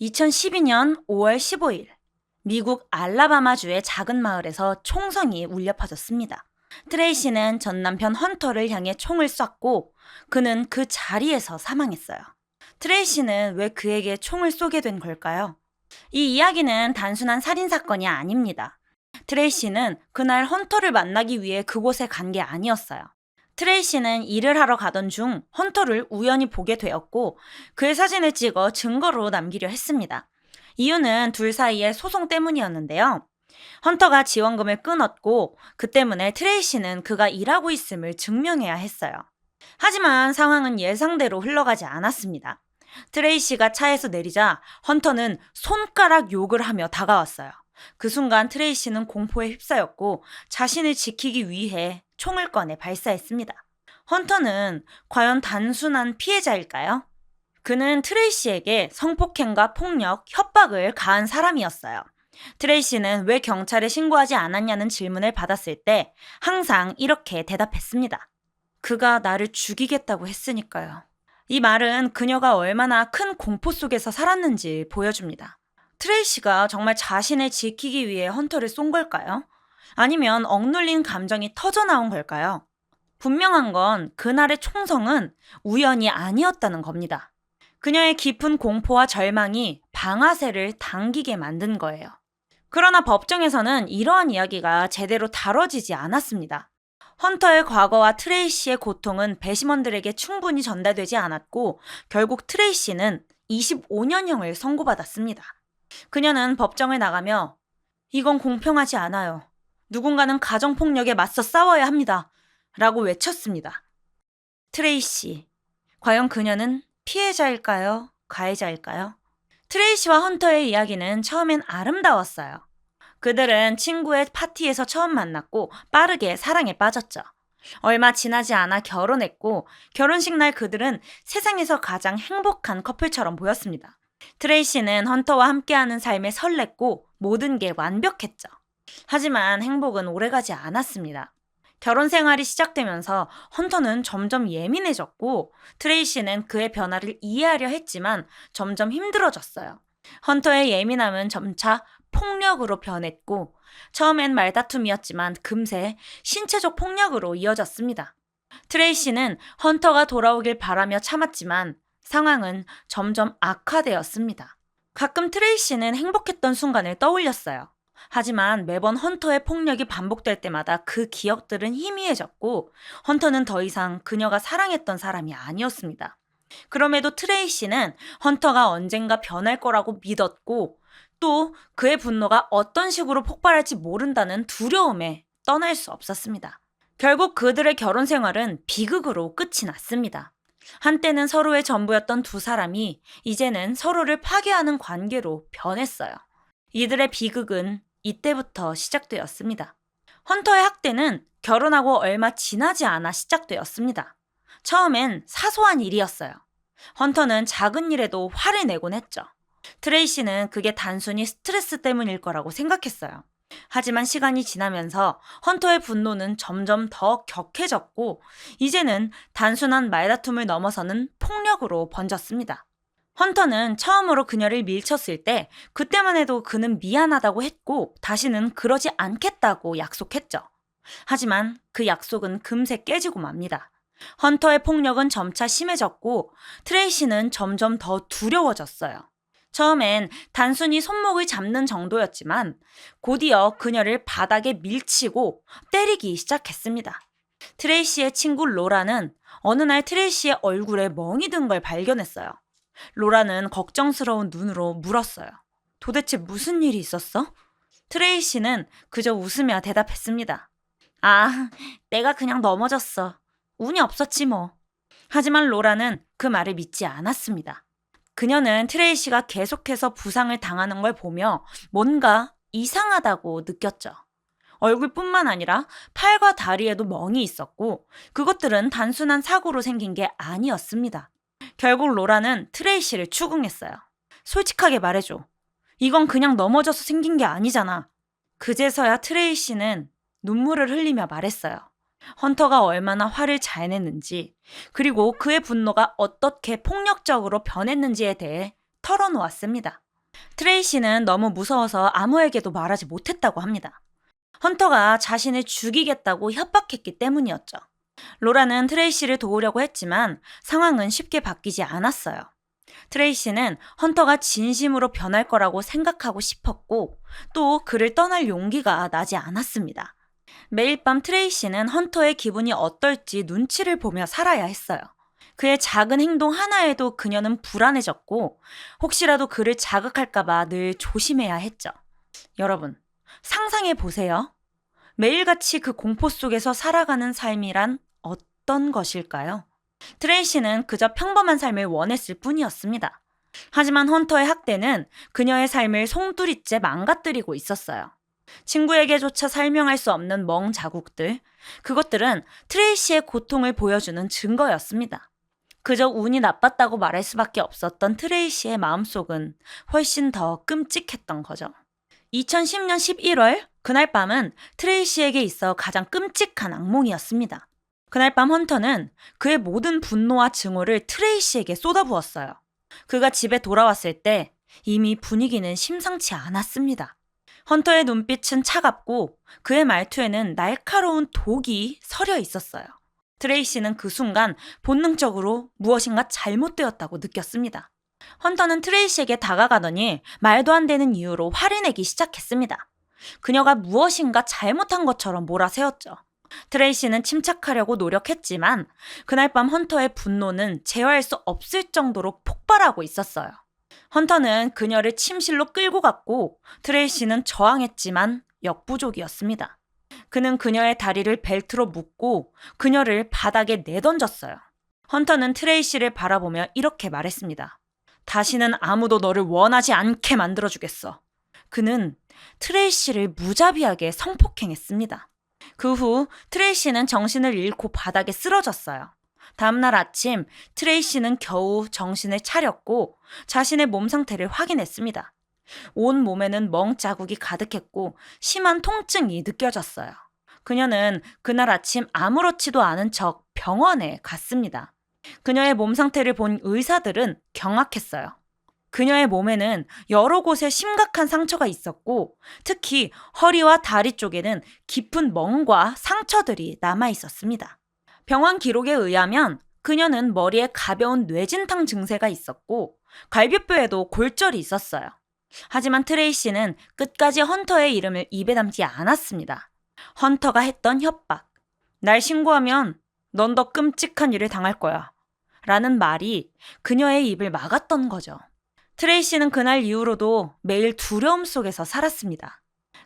2012년 5월 15일, 미국 알라바마주의 작은 마을에서 총성이 울려 퍼졌습니다. 트레이시는 전 남편 헌터를 향해 총을 쐈고 그는 그 자리에서 사망했어요. 트레이시는 왜 그에게 총을 쏘게 된 걸까요? 이 이야기는 단순한 살인사건이 아닙니다. 트레이시는 그날 헌터를 만나기 위해 그곳에 간 게 아니었어요. 트레이시는 일을 하러 가던 중 헌터를 우연히 보게 되었고 그의 사진을 찍어 증거로 남기려 했습니다. 이유는 둘 사이의 소송 때문이었는데요. 헌터가 지원금을 끊었고 그 때문에 트레이시는 그가 일하고 있음을 증명해야 했어요. 하지만 상황은 예상대로 흘러가지 않았습니다. 트레이시가 차에서 내리자 헌터는 손가락 욕을 하며 다가왔어요. 그 순간 트레이시는 공포에 휩싸였고 자신을 지키기 위해 총을 꺼내 발사했습니다. 헌터는 과연 단순한 피해자일까요? 그는 트레이시에게 성폭행과 폭력, 협박을 가한 사람이었어요. 트레이시는 왜 경찰에 신고하지 않았냐는 질문을 받았을 때 항상 이렇게 대답했습니다. 그가 나를 죽이겠다고 했으니까요. 이 말은 그녀가 얼마나 큰 공포 속에서 살았는지 보여줍니다. 트레이시가 정말 자신을 지키기 위해 헌터를 쏜 걸까요? 아니면 억눌린 감정이 터져나온 걸까요? 분명한 건 그날의 총성은 우연이 아니었다는 겁니다. 그녀의 깊은 공포와 절망이 방아쇠를 당기게 만든 거예요. 그러나 법정에서는 이러한 이야기가 제대로 다뤄지지 않았습니다. 헌터의 과거와 트레이시의 고통은 배심원들에게 충분히 전달되지 않았고 결국 트레이시는 25년형을 선고받았습니다. 그녀는 법정을 나가며 이건 공평하지 않아요. 누군가는 가정폭력에 맞서 싸워야 합니다. 라고 외쳤습니다. 트레이시. 과연 그녀는 피해자일까요? 가해자일까요? 트레이시와 헌터의 이야기는 처음엔 아름다웠어요. 그들은 친구의 파티에서 처음 만났고 빠르게 사랑에 빠졌죠. 얼마 지나지 않아 결혼했고 결혼식 날 그들은 세상에서 가장 행복한 커플처럼 보였습니다. 트레이시는 헌터와 함께하는 삶에 설렜고 모든 게 완벽했죠. 하지만 행복은 오래가지 않았습니다. 결혼 생활이 시작되면서 헌터는 점점 예민해졌고 트레이시는 그의 변화를 이해하려 했지만 점점 힘들어졌어요. 헌터의 예민함은 점차 폭력으로 변했고 처음엔 말다툼이었지만 금세 신체적 폭력으로 이어졌습니다. 트레이시는 헌터가 돌아오길 바라며 참았지만 상황은 점점 악화되었습니다. 가끔 트레이시는 행복했던 순간을 떠올렸어요. 하지만 매번 헌터의 폭력이 반복될 때마다 그 기억들은 희미해졌고 헌터는 더 이상 그녀가 사랑했던 사람이 아니었습니다. 그럼에도 트레이시는 헌터가 언젠가 변할 거라고 믿었고 또 그의 분노가 어떤 식으로 폭발할지 모른다는 두려움에 떠날 수 없었습니다. 결국 그들의 결혼 생활은 비극으로 끝이 났습니다. 한때는 서로의 전부였던 두 사람이 이제는 서로를 파괴하는 관계로 변했어요. 이들의 비극은 이때부터 시작되었습니다. 헌터의 학대는 결혼하고 얼마 지나지 않아 시작되었습니다. 처음엔 사소한 일이었어요. 헌터는 작은 일에도 화를 내곤 했죠. 트레이시는 그게 단순히 스트레스 때문일 거라고 생각했어요. 하지만 시간이 지나면서 헌터의 분노는 점점 더 격해졌고, 이제는 단순한 말다툼을 넘어서는 폭력으로 번졌습니다. 헌터는 처음으로 그녀를 밀쳤을 때, 그때만 해도 그는 미안하다고 했고, 다시는 그러지 않겠다고 약속했죠. 하지만 그 약속은 금세 깨지고 맙니다. 헌터의 폭력은 점차 심해졌고, 트레이시는 점점 더 두려워졌어요. 처음엔 단순히 손목을 잡는 정도였지만 곧이어 그녀를 바닥에 밀치고 때리기 시작했습니다. 트레이시의 친구 로라는 어느 날 트레이시의 얼굴에 멍이 든 걸 발견했어요. 로라는 걱정스러운 눈으로 물었어요. 도대체 무슨 일이 있었어? 트레이시는 그저 웃으며 대답했습니다. 아, 내가 그냥 넘어졌어. 운이 없었지 뭐. 하지만 로라는 그 말을 믿지 않았습니다. 그녀는 트레이시가 계속해서 부상을 당하는 걸 보며 뭔가 이상하다고 느꼈죠. 얼굴뿐만 아니라 팔과 다리에도 멍이 있었고 그것들은 단순한 사고로 생긴 게 아니었습니다. 결국 로라는 트레이시를 추궁했어요. 솔직하게 말해줘. 이건 그냥 넘어져서 생긴 게 아니잖아. 그제서야 트레이시는 눈물을 흘리며 말했어요. 헌터가 얼마나 화를 잘 냈는지, 그리고 그의 분노가 어떻게 폭력적으로 변했는지에 대해 털어놓았습니다. 트레이시는 너무 무서워서 아무에게도 말하지 못했다고 합니다. 헌터가 자신을 죽이겠다고 협박했기 때문이었죠. 로라는 트레이시를 도우려고 했지만 상황은 쉽게 바뀌지 않았어요. 트레이시는 헌터가 진심으로 변할 거라고 생각하고 싶었고 또 그를 떠날 용기가 나지 않았습니다. 매일 밤 트레이시는 헌터의 기분이 어떨지 눈치를 보며 살아야 했어요. 그의 작은 행동 하나에도 그녀는 불안해졌고 혹시라도 그를 자극할까봐 늘 조심해야 했죠. 여러분, 상상해 보세요. 매일같이 그 공포 속에서 살아가는 삶이란 어떤 것일까요? 트레이시는 그저 평범한 삶을 원했을 뿐이었습니다. 하지만 헌터의 학대는 그녀의 삶을 송두리째 망가뜨리고 있었어요. 친구에게조차 설명할 수 없는 멍 자국들, 그것들은 트레이시의 고통을 보여주는 증거였습니다. 그저 운이 나빴다고 말할 수밖에 없었던 트레이시의 마음속은 훨씬 더 끔찍했던 거죠. 2010년 11월, 그날 밤은 트레이시에게 있어 가장 끔찍한 악몽이었습니다. 그날 밤 헌터는 그의 모든 분노와 증오를 트레이시에게 쏟아부었어요. 그가 집에 돌아왔을 때 이미 분위기는 심상치 않았습니다. 헌터의 눈빛은 차갑고 그의 말투에는 날카로운 독이 서려 있었어요. 트레이시는 그 순간 본능적으로 무엇인가 잘못되었다고 느꼈습니다. 헌터는 트레이시에게 다가가더니 말도 안 되는 이유로 화를 내기 시작했습니다. 그녀가 무엇인가 잘못한 것처럼 몰아세웠죠. 트레이시는 침착하려고 노력했지만 그날 밤 헌터의 분노는 제어할 수 없을 정도로 폭발하고 있었어요. 헌터는 그녀를 침실로 끌고 갔고 트레이시는 저항했지만 역부족이었습니다. 그는 그녀의 다리를 벨트로 묶고 그녀를 바닥에 내던졌어요. 헌터는 트레이시를 바라보며 이렇게 말했습니다. 다시는 아무도 너를 원하지 않게 만들어주겠어. 그는 트레이시를 무자비하게 성폭행했습니다. 그 후 트레이시는 정신을 잃고 바닥에 쓰러졌어요. 다음날 아침 트레이시는 겨우 정신을 차렸고 자신의 몸 상태를 확인했습니다. 온 몸에는 멍 자국이 가득했고 심한 통증이 느껴졌어요. 그녀는 그날 아침 아무렇지도 않은 척 병원에 갔습니다. 그녀의 몸 상태를 본 의사들은 경악했어요. 그녀의 몸에는 여러 곳에 심각한 상처가 있었고 특히 허리와 다리 쪽에는 깊은 멍과 상처들이 남아 있었습니다. 병원 기록에 의하면 그녀는 머리에 가벼운 뇌진탕 증세가 있었고 갈비뼈에도 골절이 있었어요. 하지만 트레이시는 끝까지 헌터의 이름을 입에 담지 않았습니다. 헌터가 했던 협박. 날 신고하면 넌 더 끔찍한 일을 당할 거야. 라는 말이 그녀의 입을 막았던 거죠. 트레이시는 그날 이후로도 매일 두려움 속에서 살았습니다.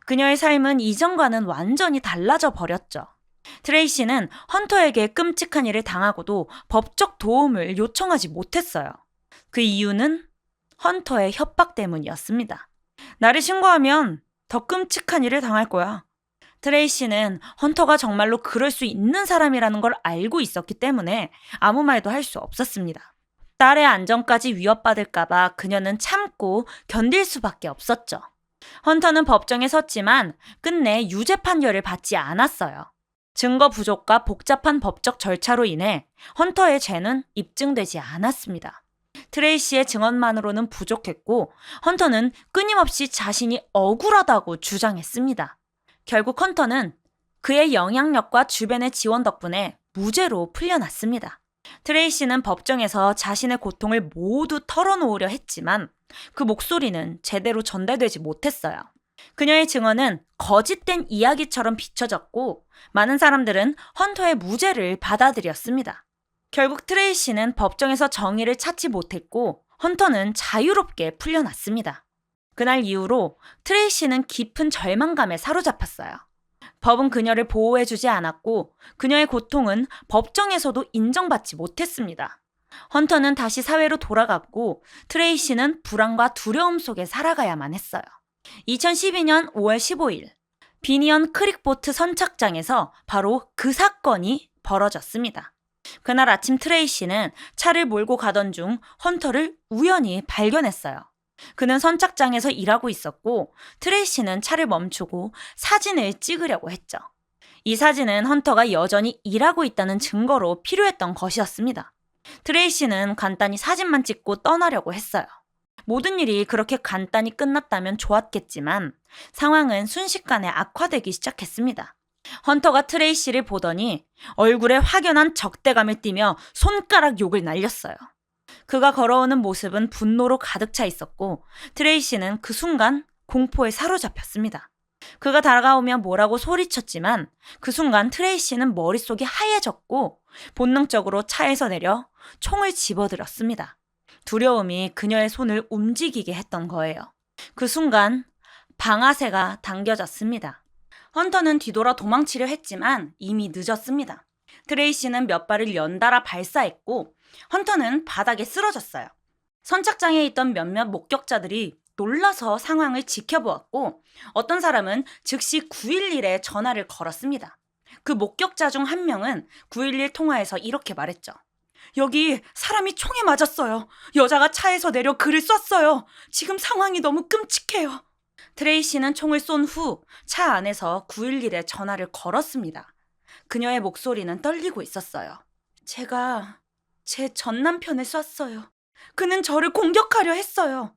그녀의 삶은 이전과는 완전히 달라져 버렸죠. 트레이시는 헌터에게 끔찍한 일을 당하고도 법적 도움을 요청하지 못했어요. 그 이유는 헌터의 협박 때문이었습니다. 나를 신고하면 더 끔찍한 일을 당할 거야. 트레이시는 헌터가 정말로 그럴 수 있는 사람이라는 걸 알고 있었기 때문에 아무 말도 할 수 없었습니다. 딸의 안전까지 위협받을까봐 그녀는 참고 견딜 수밖에 없었죠. 헌터는 법정에 섰지만 끝내 유죄 판결을 받지 않았어요. 증거 부족과 복잡한 법적 절차로 인해 헌터의 죄는 입증되지 않았습니다. 트레이시의 증언만으로는 부족했고 헌터는 끊임없이 자신이 억울하다고 주장했습니다. 결국 헌터는 그의 영향력과 주변의 지원 덕분에 무죄로 풀려났습니다. 트레이시는 법정에서 자신의 고통을 모두 털어놓으려 했지만 그 목소리는 제대로 전달되지 못했어요. 그녀의 증언은 거짓된 이야기처럼 비춰졌고 많은 사람들은 헌터의 무죄를 받아들였습니다. 결국 트레이시는 법정에서 정의를 찾지 못했고 헌터는 자유롭게 풀려났습니다. 그날 이후로 트레이시는 깊은 절망감에 사로잡혔어요. 법은 그녀를 보호해주지 않았고 그녀의 고통은 법정에서도 인정받지 못했습니다. 헌터는 다시 사회로 돌아갔고 트레이시는 불안과 두려움 속에 살아가야만 했어요. 2012년 5월 15일 비니언 크릭보트 선착장에서 바로 그 사건이 벌어졌습니다. 그날 아침 트레이시는 차를 몰고 가던 중 헌터를 우연히 발견했어요. 그는 선착장에서 일하고 있었고 트레이시는 차를 멈추고 사진을 찍으려고 했죠. 이 사진은 헌터가 여전히 일하고 있다는 증거로 필요했던 것이었습니다. 트레이시는 간단히 사진만 찍고 떠나려고 했어요. 모든 일이 그렇게 간단히 끝났다면 좋았겠지만 상황은 순식간에 악화되기 시작했습니다. 헌터가 트레이시를 보더니 얼굴에 확연한 적대감을 띠며 손가락 욕을 날렸어요. 그가 걸어오는 모습은 분노로 가득 차 있었고 트레이시는 그 순간 공포에 사로잡혔습니다. 그가 다가오며 뭐라고 소리쳤지만 그 순간 트레이시는 머릿속이 하얘졌고 본능적으로 차에서 내려 총을 집어들었습니다. 두려움이 그녀의 손을 움직이게 했던 거예요. 그 순간 방아쇠가 당겨졌습니다. 헌터는 뒤돌아 도망치려 했지만 이미 늦었습니다. 트레이시는 몇 발을 연달아 발사했고 헌터는 바닥에 쓰러졌어요. 선착장에 있던 몇몇 목격자들이 놀라서 상황을 지켜보았고 어떤 사람은 즉시 911에 전화를 걸었습니다. 그 목격자 중 한 명은 911 통화에서 이렇게 말했죠. 여기 사람이 총에 맞았어요. 여자가 차에서 내려 그를 쐈어요. 지금 상황이 너무 끔찍해요. 트레이시는 총을 쏜 후 차 안에서 911에 전화를 걸었습니다. 그녀의 목소리는 떨리고 있었어요. 제가 제 전 남편을 쐈어요. 그는 저를 공격하려 했어요.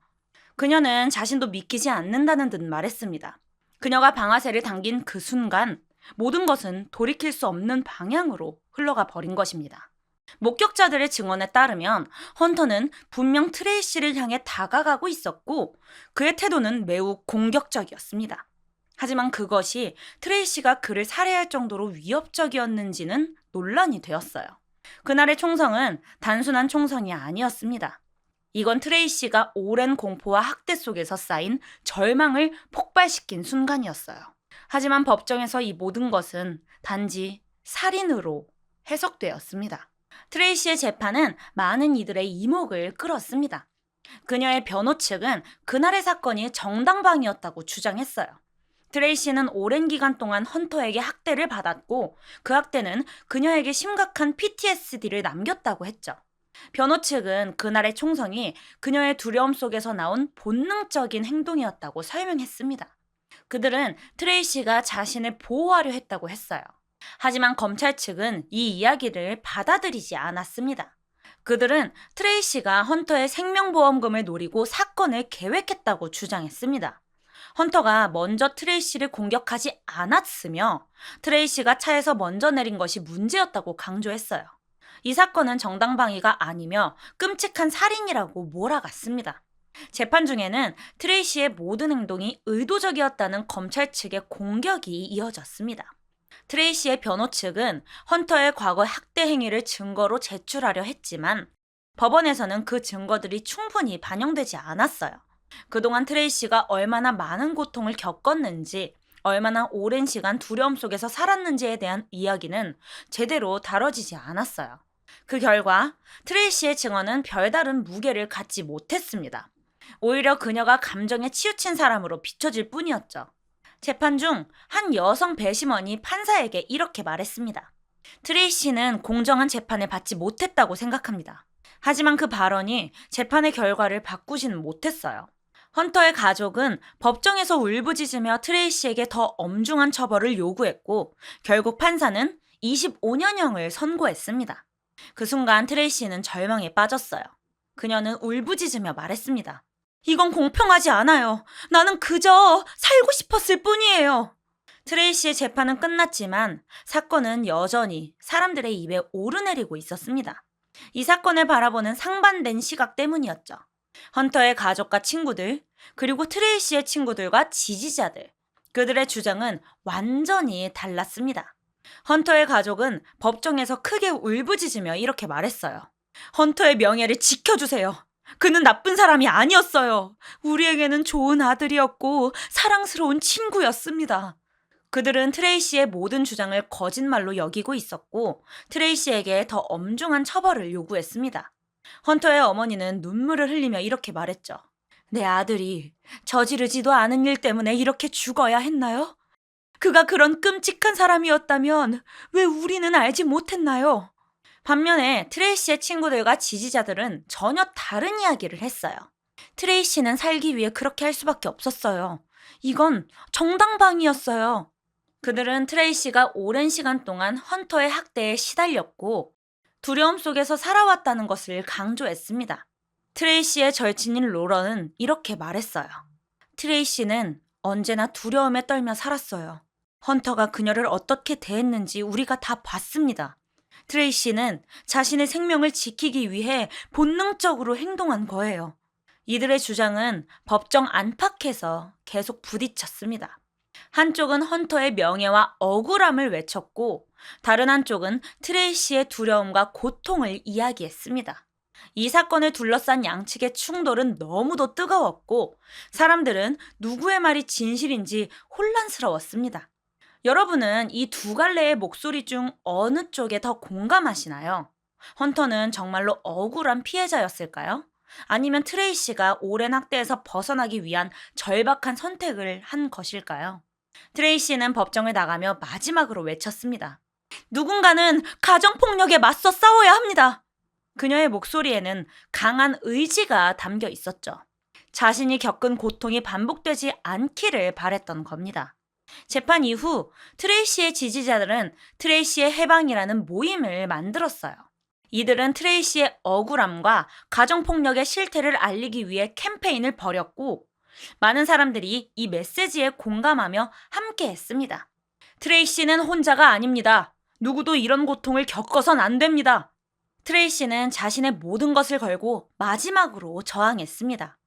그녀는 자신도 믿기지 않는다는 듯 말했습니다. 그녀가 방아쇠를 당긴 그 순간 모든 것은 돌이킬 수 없는 방향으로 흘러가 버린 것입니다. 목격자들의 증언에 따르면 헌터는 분명 트레이시를 향해 다가가고 있었고 그의 태도는 매우 공격적이었습니다. 하지만 그것이 트레이시가 그를 살해할 정도로 위협적이었는지는 논란이 되었어요. 그날의 총성은 단순한 총성이 아니었습니다. 이건 트레이시가 오랜 공포와 학대 속에서 쌓인 절망을 폭발시킨 순간이었어요. 하지만 법정에서 이 모든 것은 단지 살인으로 해석되었습니다. 트레이시의 재판은 많은 이들의 이목을 끌었습니다. 그녀의 변호 측은 그날의 사건이 정당방위였다고 주장했어요. 트레이시는 오랜 기간 동안 헌터에게 학대를 받았고 그 학대는 그녀에게 심각한 PTSD를 남겼다고 했죠. 변호 측은 그날의 총성이 그녀의 두려움 속에서 나온 본능적인 행동이었다고 설명했습니다. 그들은 트레이시가 자신을 보호하려 했다고 했어요. 하지만 검찰 측은 이 이야기를 받아들이지 않았습니다. 그들은 트레이시가 헌터의 생명보험금을 노리고 사건을 계획했다고 주장했습니다. 헌터가 먼저 트레이시를 공격하지 않았으며 트레이시가 차에서 먼저 내린 것이 문제였다고 강조했어요. 이 사건은 정당방위가 아니며 끔찍한 살인이라고 몰아갔습니다. 재판 중에는 트레이시의 모든 행동이 의도적이었다는 검찰 측의 공격이 이어졌습니다. 트레이시의 변호 측은 헌터의 과거 학대 행위를 증거로 제출하려 했지만 법원에서는 그 증거들이 충분히 반영되지 않았어요. 그동안 트레이시가 얼마나 많은 고통을 겪었는지, 얼마나 오랜 시간 두려움 속에서 살았는지에 대한 이야기는 제대로 다뤄지지 않았어요. 그 결과 트레이시의 증언은 별다른 무게를 갖지 못했습니다. 오히려 그녀가 감정에 치우친 사람으로 비춰질 뿐이었죠. 재판 중 한 여성 배심원이 판사에게 이렇게 말했습니다. 트레이시는 공정한 재판을 받지 못했다고 생각합니다. 하지만 그 발언이 재판의 결과를 바꾸지는 못했어요. 헌터의 가족은 법정에서 울부짖으며 트레이시에게 더 엄중한 처벌을 요구했고 결국 판사는 25년형을 선고했습니다. 그 순간 트레이시는 절망에 빠졌어요. 그녀는 울부짖으며 말했습니다. 이건 공평하지 않아요. 나는 그저 살고 싶었을 뿐이에요. 트레이시의 재판은 끝났지만 사건은 여전히 사람들의 입에 오르내리고 있었습니다. 이 사건을 바라보는 상반된 시각 때문이었죠. 헌터의 가족과 친구들, 그리고 트레이시의 친구들과 지지자들, 그들의 주장은 완전히 달랐습니다. 헌터의 가족은 법정에서 크게 울부짖으며 이렇게 말했어요. 헌터의 명예를 지켜주세요. 그는 나쁜 사람이 아니었어요. 우리에게는 좋은 아들이었고 사랑스러운 친구였습니다. 그들은 트레이시의 모든 주장을 거짓말로 여기고 있었고 트레이시에게 더 엄중한 처벌을 요구했습니다. 헌터의 어머니는 눈물을 흘리며 이렇게 말했죠. 내 아들이 저지르지도 않은 일 때문에 이렇게 죽어야 했나요? 그가 그런 끔찍한 사람이었다면 왜 우리는 알지 못했나요? 반면에 트레이시의 친구들과 지지자들은 전혀 다른 이야기를 했어요. 트레이시는 살기 위해 그렇게 할 수밖에 없었어요. 이건 정당방위였어요. 그들은 트레이시가 오랜 시간 동안 헌터의 학대에 시달렸고 두려움 속에서 살아왔다는 것을 강조했습니다. 트레이시의 절친인 로런은 이렇게 말했어요. 트레이시는 언제나 두려움에 떨며 살았어요. 헌터가 그녀를 어떻게 대했는지 우리가 다 봤습니다. 트레이시는 자신의 생명을 지키기 위해 본능적으로 행동한 거예요. 이들의 주장은 법정 안팎에서 계속 부딪혔습니다. 한쪽은 헌터의 명예와 억울함을 외쳤고, 다른 한쪽은 트레이시의 두려움과 고통을 이야기했습니다. 이 사건을 둘러싼 양측의 충돌은 너무도 뜨거웠고, 사람들은 누구의 말이 진실인지 혼란스러웠습니다. 여러분은 이 두 갈래의 목소리 중 어느 쪽에 더 공감하시나요? 헌터는 정말로 억울한 피해자였을까요? 아니면 트레이시가 오랜 학대에서 벗어나기 위한 절박한 선택을 한 것일까요? 트레이시는 법정을 나가며 마지막으로 외쳤습니다. 누군가는 가정폭력에 맞서 싸워야 합니다. 그녀의 목소리에는 강한 의지가 담겨 있었죠. 자신이 겪은 고통이 반복되지 않기를 바랬던 겁니다. 재판 이후 트레이시의 지지자들은 트레이시의 해방이라는 모임을 만들었어요. 이들은 트레이시의 억울함과 가정폭력의 실태를 알리기 위해 캠페인을 벌였고, 많은 사람들이 이 메시지에 공감하며 함께 했습니다. 트레이시는 혼자가 아닙니다. 누구도 이런 고통을 겪어선 안 됩니다. 트레이시는 자신의 모든 것을 걸고 마지막으로 저항했습니다.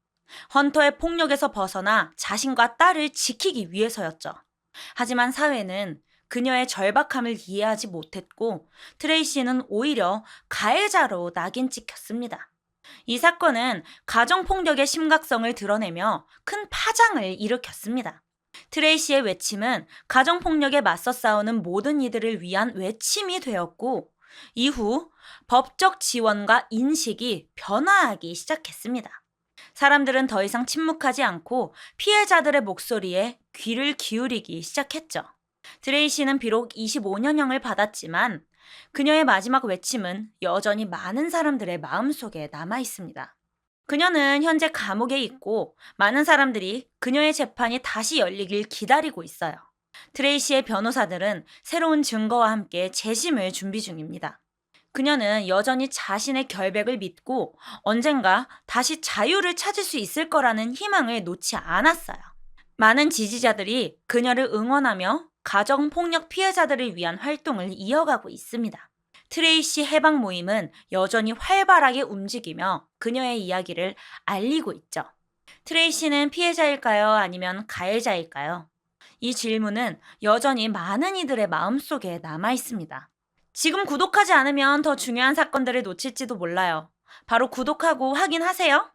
헌터의 폭력에서 벗어나 자신과 딸을 지키기 위해서였죠. 하지만 사회는 그녀의 절박함을 이해하지 못했고 트레이시는 오히려 가해자로 낙인 찍혔습니다. 이 사건은 가정폭력의 심각성을 드러내며 큰 파장을 일으켰습니다. 트레이시의 외침은 가정폭력에 맞서 싸우는 모든 이들을 위한 외침이 되었고 이후 법적 지원과 인식이 변화하기 시작했습니다. 사람들은 더 이상 침묵하지 않고 피해자들의 목소리에 귀를 기울이기 시작했죠. 드레이시는 비록 25년형을 받았지만 그녀의 마지막 외침은 여전히 많은 사람들의 마음속에 남아 있습니다. 그녀는 현재 감옥에 있고 많은 사람들이 그녀의 재판이 다시 열리길 기다리고 있어요. 트레이시의 변호사들은 새로운 증거와 함께 재심을 준비 중입니다. 그녀는 여전히 자신의 결백을 믿고 언젠가 다시 자유를 찾을 수 있을 거라는 희망을 놓지 않았어요. 많은 지지자들이 그녀를 응원하며 가정폭력 피해자들을 위한 활동을 이어가고 있습니다. 트레이시 해방 모임은 여전히 활발하게 움직이며 그녀의 이야기를 알리고 있죠. 트레이시는 피해자일까요? 아니면 가해자일까요? 이 질문은 여전히 많은 이들의 마음속에 남아 있습니다. 지금 구독하지 않으면 더 중요한 사건들을 놓칠지도 몰라요. 바로 구독하고 확인하세요.